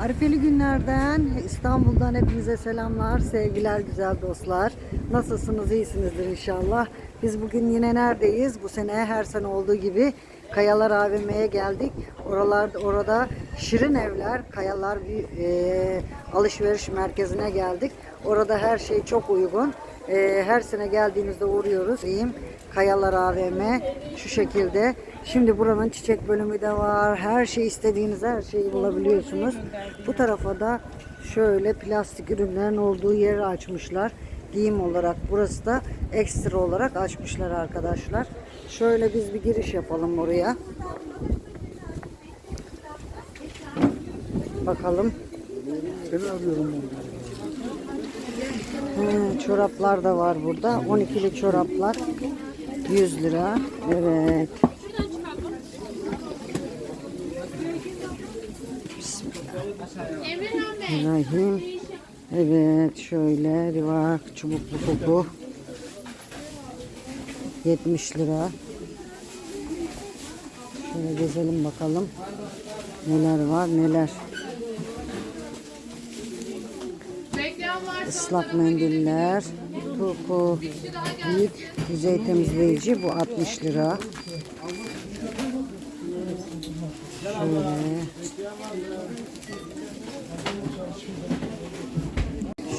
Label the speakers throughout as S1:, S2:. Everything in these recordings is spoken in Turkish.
S1: Arifeli günlerden İstanbul'dan hepinize selamlar, sevgiler güzel dostlar. Nasılsınız, iyisinizdir inşallah. Biz bugün yine neredeyiz? Bu sene her sene olduğu gibi Kayalar AVM'ye geldik. Oralarda orada Şirin Evler, Kayalar e, alışveriş merkezine geldik. Orada her şey çok uygun. E, her sene geldiğimizde uğruyoruz. İyiyim. Kayalar AVM şu şekilde. Şimdi buranın çiçek bölümü de var. Her şey istediğiniz her şeyi bulabiliyorsunuz. Bu tarafa da şöyle plastik ürünlerin olduğu yeri açmışlar. Giyim olarak burası da ekstra olarak açmışlar arkadaşlar. Şöyle biz bir giriş yapalım oraya. Bakalım. He, çoraplar da var burada. 12'li çoraplar. 100 lira. Evet. Bismillahirrahmanirrahim. Evet şöyle rivak çubuklu koku. 70 lira. Şöyle gezelim bakalım. Neler var neler. Islak mendiller. Turku büyük yüzey temizleyici bu 60 lira. Şöyle.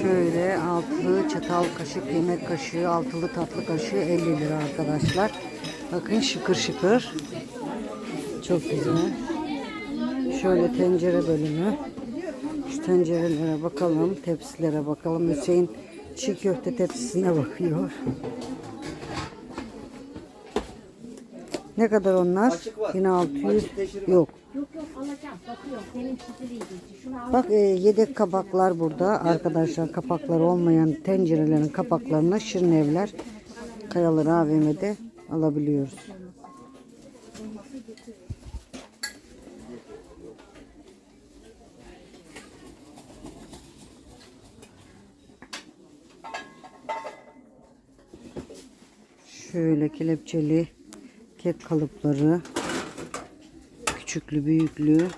S1: Şöyle altılı çatal kaşık yemek kaşığı altılı tatlı kaşığı 50 lira arkadaşlar. Bakın şıkır şıkır. Çok güzel. Şöyle tencere bölümü. Şu tencerelere bakalım, tepsilere bakalım. Hüseyin çiğ köfte tepsisine bakıyor. Ne kadar onlar? 1600 yok.
S2: Yok yok alacağım. Bakıyorum. Senin çiziliydi. Şunu al.
S1: Bak e, yedek kapaklar burada. Arkadaşlar kapakları olmayan tencerelerin kapaklarına şirin evler kayaları AVM'de alabiliyoruz. Şöyle kelepçeli kek kalıpları küçüklü büyüklü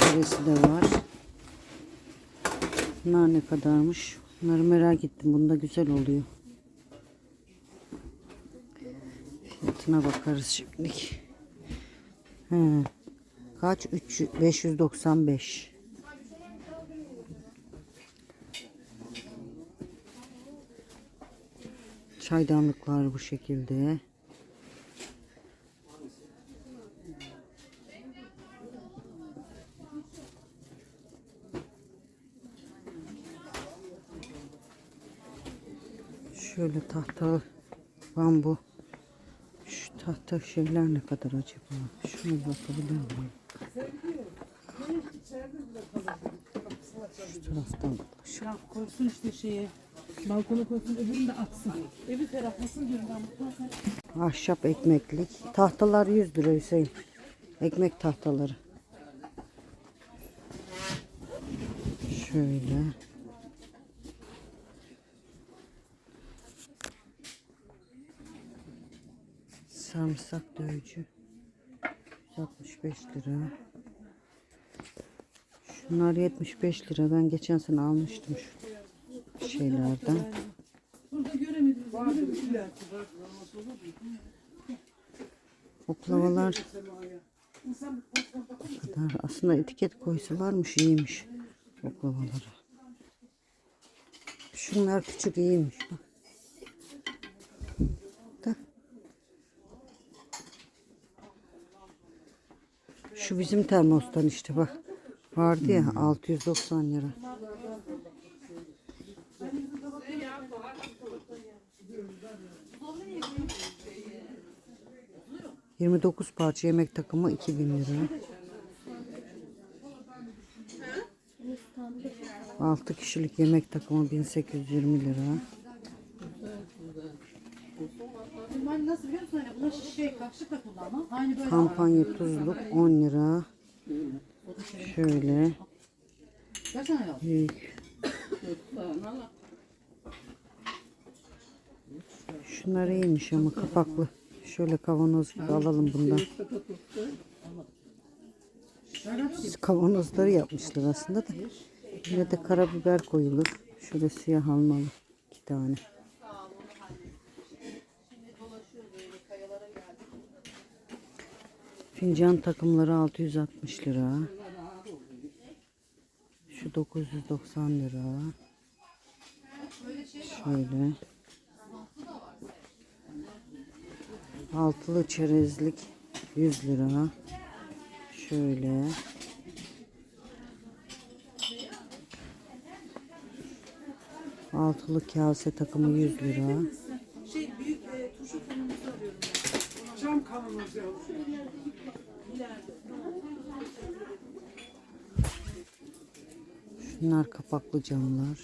S1: Neresi de var. Bunlar ne kadarmış? Bunları merak ettim. Bunda güzel oluyor. Fiyatına bakarız şimdilik. He. Kaç? 300, 595. Çaydanlıklar bu şekilde. Şöyle tahta bambu. Şu tahta şeyler ne kadar acaba? Şuna bakabilir miyim? Şu taraftan.
S3: Ya koysun işte şeye. Balkona koysun öbürünü de atsın. Evi ferahlasın diyorum ben mutfağa.
S1: Ahşap ekmeklik. Tahtalar 100 lira Hüseyin. Ekmek tahtaları. Şöyle. Sarımsak dövücü. 165 lira. Şunlar 75 lira. Ben geçen sene almıştım şu şeylerden. Oklavalar kadar. Aslında etiket koysalarmış iyiymiş oklavaları. Şunlar küçük iyiymiş. Bak. Da. Şu bizim termostan işte bak. Vardı ya 690 lira. Yirmi dokuz parça yemek takımı 2000 lira. Altı kişilik yemek takımı 1820 lira.
S3: Hani şey.
S1: Kampanya tuzluk 10 lira. Şöyle büyük. Şunlar iyiymiş ama kapaklı. Şöyle kavanoz gibi alalım bundan. Kavanozları yapmışlar aslında da. Yine de karabiber koyulur. Şöyle siyah almalı. iki tane. Fincan takımları 660 lira. Şu 990 lira. Şöyle. Altılı çerezlik 100 lira. Şöyle. Altılı kase takımı 100 lira.
S3: Şey büyük e, turşu kavanozu arıyorum. Cam ya.
S1: Şunlar kapaklı camlar.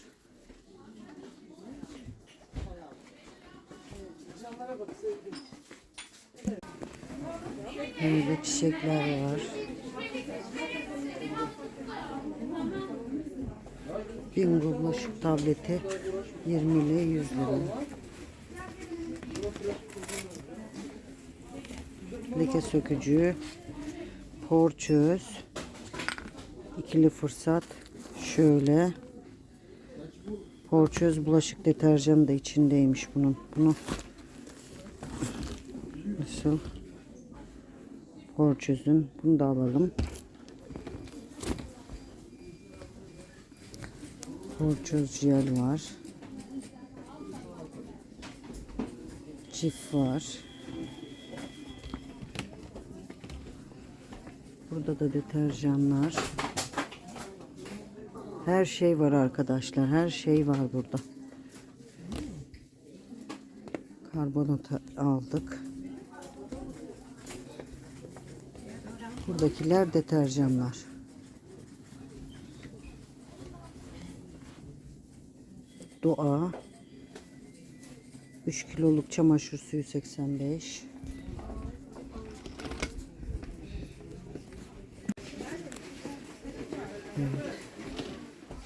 S1: Böyle çiçekler var. Bingo bulaşık tableti 20 ile 100 lira. Leke sökücü, porçöz, ikili fırsat, şöyle. Porçöz bulaşık deterjanı da içindeymiş bunun. Bunu nasıl? Porçözün. Bunu da alalım. Porçöz jel var. Cif var. Burada da deterjanlar. Her şey var arkadaşlar. Her şey var burada. Karbonat aldık. Buradakiler deterjanlar. Doğa 3 kiloluk çamaşır suyu 85.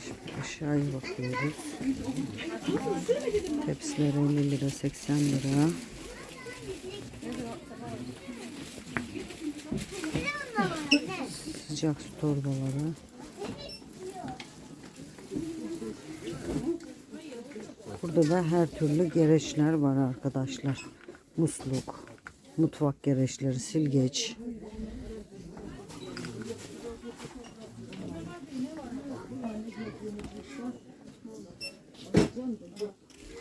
S1: Şimdi aşağıya bakıyoruz. Tepsiler 50 lira 80 lira. Sıcak su torbaları. Burada da her türlü gereçler var arkadaşlar. Musluk, mutfak gereçleri, silgeç.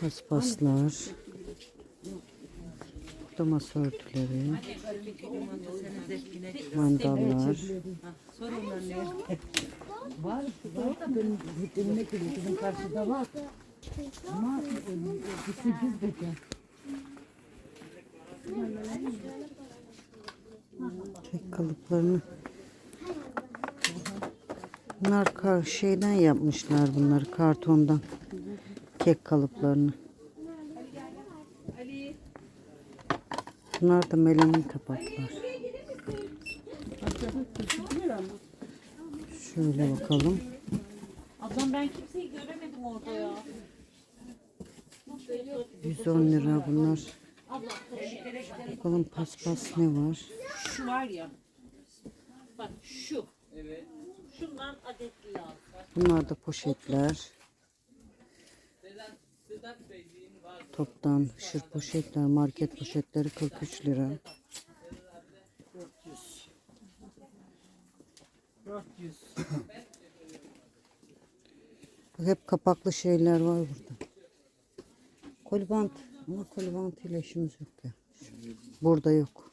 S1: Paspaslar. Masa örtüleri. Mandallar. Kek kalıplarını. Bunlar kar şeyden yapmışlar bunları kartondan. Kek kalıplarını. Bunlar da melamin kapaklar. Şöyle bakalım.
S2: Ablam ben kimseyi göremedim orada ya.
S1: 110 lira bunlar. Bakalım paspas ne var?
S2: Şu var ya. Bak şu. Evet. Şundan adetli lazım.
S1: Bunlar da poşetler. Toptan şır poşetler, market poşetleri 43 lira.
S3: 400.
S1: Bak hep kapaklı şeyler var burada. Kolbant. Ama kolbant ile işimiz yok ya. Burada yok.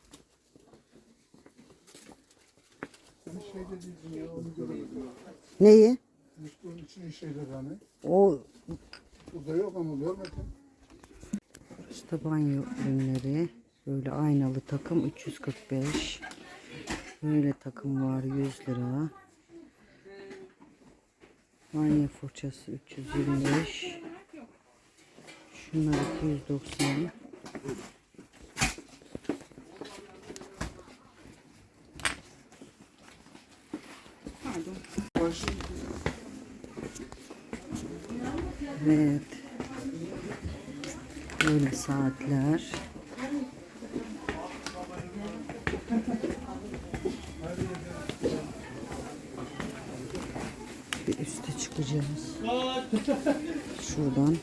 S1: Neyi?
S4: Musluğun içine şeyler hani.
S1: O
S4: Burada yok ama görmedim.
S1: İşte banyo ürünleri. Böyle aynalı takım 345. Böyle takım var 100 lira. Banyo fırçası 325. Şunlar 290. Evet saatler. Bir üste çıkacağız. Şuradan.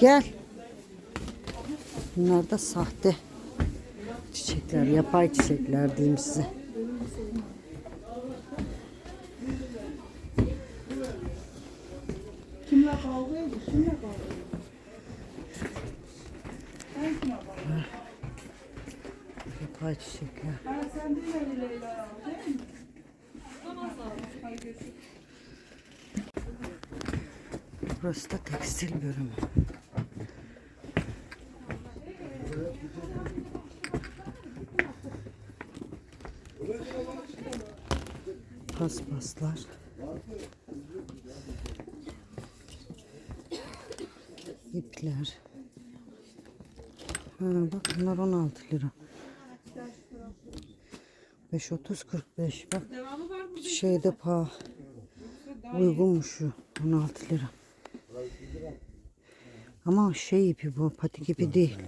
S1: Gel. Bunlar da sahte çiçekler, yapay çiçekler diyeyim size.
S3: Kimle kavga ediyor? Kimle kavga? Ben?
S1: Yapay çiçekler.
S3: Ha sen Leyla değil mi?
S1: Burası da tekstil bölümü. Paspaslar. İpler. Ha, bak bunlar 16 lira. 5.30 45 bak. Şeyde pahalı. Uygunmuş şu 16 lira. Ama şey ipi bu patik ipi değil.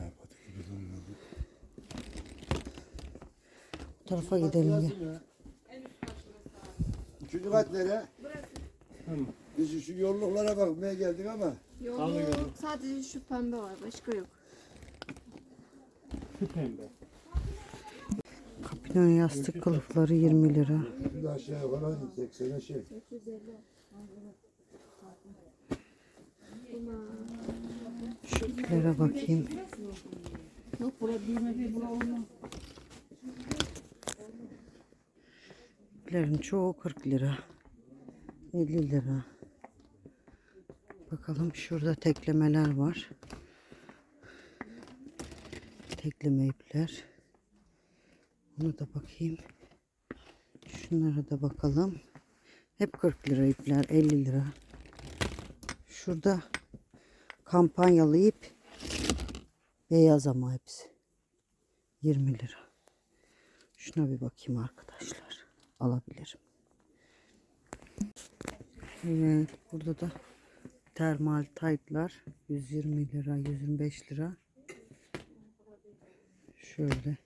S1: Bu tarafa gidelim gel.
S5: Üçüncü kat nere? Biz şu yolluklara bakmaya geldik ama
S6: Yolu sadece şu pembe var. Başka yok.
S1: Kapiton yastık kılıfları 20 lira.
S5: şimdi aşağıya falan 80'e şey.
S1: Şu iplere bakayım.
S3: Yok bura düğme değil bura olmaz.
S1: İplerin çoğu 40 lira. 50 lira. Bakalım şurada teklemeler var. Tekleme ipler. Ona da bakayım. Şunlara da bakalım. Hep 40 lira ipler, 50 lira. Şurada kampanyalı ip. Beyaz ama hepsi. 20 lira. Şuna bir bakayım arkadaşlar. Alabilirim. Evet, burada da termal taytlar 120 lira, 125 lira. Şöyle.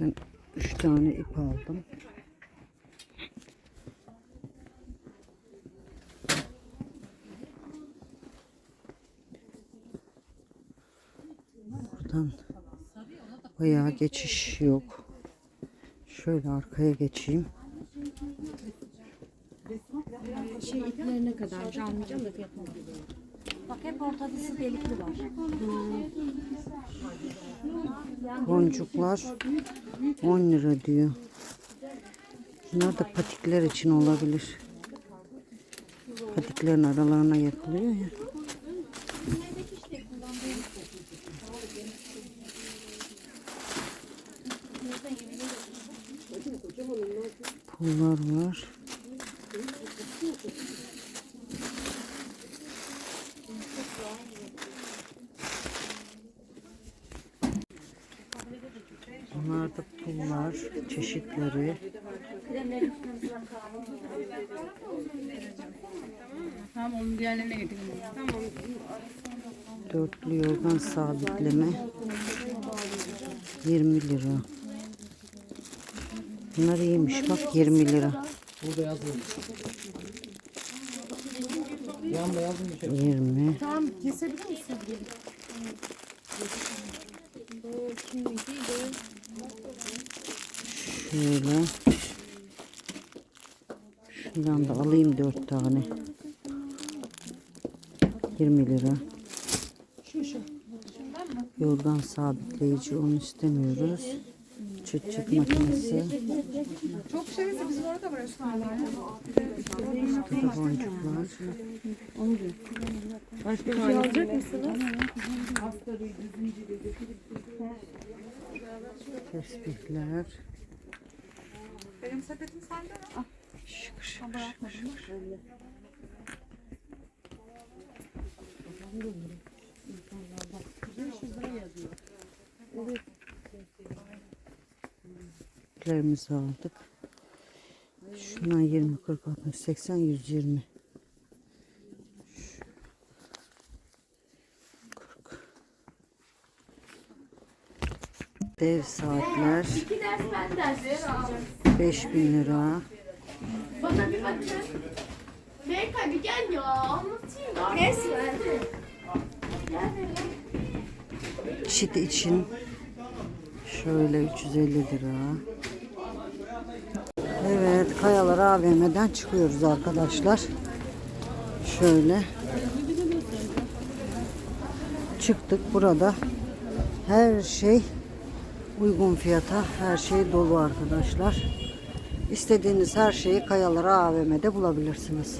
S1: Ben 3 tane ip aldım. Buradan bayağı geçiş yok. Şöyle arkaya geçeyim.
S6: Şey iplerine kadar almayacağım da fiyatını Bak hep ortadası delikli var.
S1: Boncuklar 10 lira diyor. Bunlar da patikler için olabilir. Patiklerin aralarına yapılıyor ya. Pullar var. Bunlar da pullar çeşitleri.
S3: Tamam onun diğerlerine getireyim. Tamam.
S1: Dörtlü yorgan sabitleme 20 lira. Bunlar iyiymiş bak 20 lira. Burada yazıyor. 20.
S6: Tamam kesebilir misin?
S1: Şöyle. Şundan da alayım 4 tane. 20 lira. Yorgan sabitleyici onu istemiyoruz. Çıt çıt makinesi.
S6: Çok şeyse bizim orada var Osmanlılar.
S1: Burada boncuklar.
S6: Başka bir şey alacak mısınız?
S1: Tespihler.
S6: Benim sepetim sende mi?
S1: Şık şık şık şık. Çiçeklerimizi aldık. Şundan 20, 40, 60, 80, 120. 40. Dev saatler. 5000 lira.
S6: Bana bir bakın. Berkay bir gel ya anlatayım. Resmen.
S1: Çit için şöyle 350 lira. Evet, Kayalar AVM'den çıkıyoruz arkadaşlar. Şöyle. Çıktık burada. Her şey uygun fiyata, her şey dolu arkadaşlar. İstediğiniz her şeyi Kayalar AVM'de bulabilirsiniz.